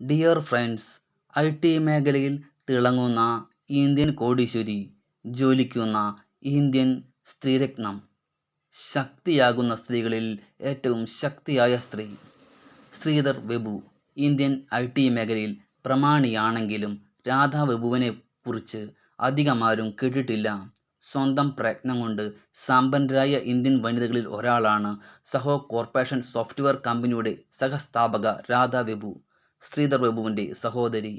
Dear friends I T മേഖലയിൽ തിളങ്ങുന്ന Indian കോടീശ്വരി ജോലിക്കുന്ന Indian സ്ത്രീരത്നം. ശക്തിയാകുന്ന സ്ത്രീകളിൽ ഏറ്റവും ശക്തിയായ സ്ത്രീ Sridhar Vembu Indian I T മേഖലയിൽ പ്രമാണിയാണെങ്കിലും രാധാ വെബുവിനെ കുറിച്ച് അധികമാരും കേട്ടിട്ടില്ല. സ്വന്തം പ്രയത്നം കൊണ്ട് സമ്പന്നരായ ഇന്ത്യൻ വനിതകളിൽ ഒരാളാണ് സഹോ കോർപ്പറേഷൻ സോഫ്റ്റ്വെയർ കമ്പനിയുടെ സഹസ്ഥാപക രാധാ വെബു. ശ്രീധർ ബാബുവിന്റെ സഹോദരി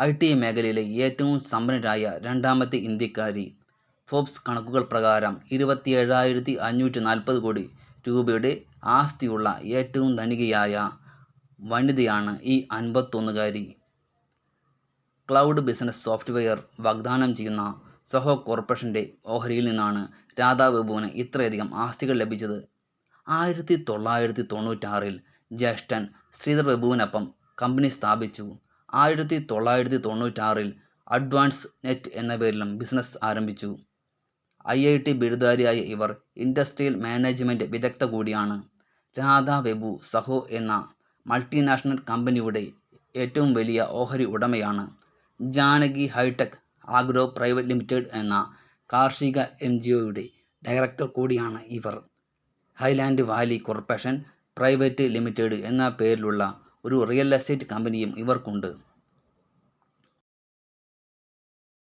ഐ ടി മേഖലയിലെ ഏറ്റവും സമ്പന്നരായ രണ്ടാമത്തെ ഇന്ത്യക്കാരി. ഫോബ്സ് കണക്കുകൾ പ്രകാരം ഇരുപത്തിയേഴായിരത്തി അഞ്ഞൂറ്റി നാൽപ്പത് കോടി രൂപയുടെ ആസ്തിയുള്ള ഏറ്റവും ധനികയായ വനിതയാണ് ഈ അൻപത്തൊന്നുകാരി. ക്ലൗഡ് ബിസിനസ് സോഫ്റ്റ്വെയർ വാഗ്ദാനം ചെയ്യുന്ന സഹോ കോർപ്പറേഷന്റെ ഓഹരിയിൽ നിന്നാണ് രാധാ ബാബുവിന് ഇത്രയധികം ആസ്തികൾ ലഭിച്ചത്. ആയിരത്തി തൊള്ളായിരത്തി തൊണ്ണൂറ്റാറിൽ ജ്യേഷ്ഠൻ ശ്രീധർ വെബുവിനൊപ്പം കമ്പനി സ്ഥാപിച്ചു. ആയിരത്തി തൊള്ളായിരത്തി തൊണ്ണൂറ്റാറിൽ അഡ്വാൻസ് നെറ്റ് എന്ന പേരിലും ബിസിനസ് ആരംഭിച്ചു. ഐ ഐ ടി ബിരുദധാരിയായ ഇവർ ഇൻഡസ്ട്രിയൽ മാനേജ്മെന്റ് വിദഗ്ധ കൂടിയാണ്. രാധ വെബു സഹോ എന്ന മൾട്ടിനാഷണൽ കമ്പനിയുടെ ഏറ്റവും വലിയ ഓഹരി ഉടമയാണ്. Janaki hitech agro private limited എന്ന കാർഷിക എൻ ജി ഒയുടെ ഡയറക്ടർ കൂടിയാണ് ഇവർ. Highland valley corporation private limited എന്ന പേരിലുള്ള ഒരു റിയൽ എസ്റ്റേറ്റ് കമ്പനിയും ഇവർക്കുണ്ട്.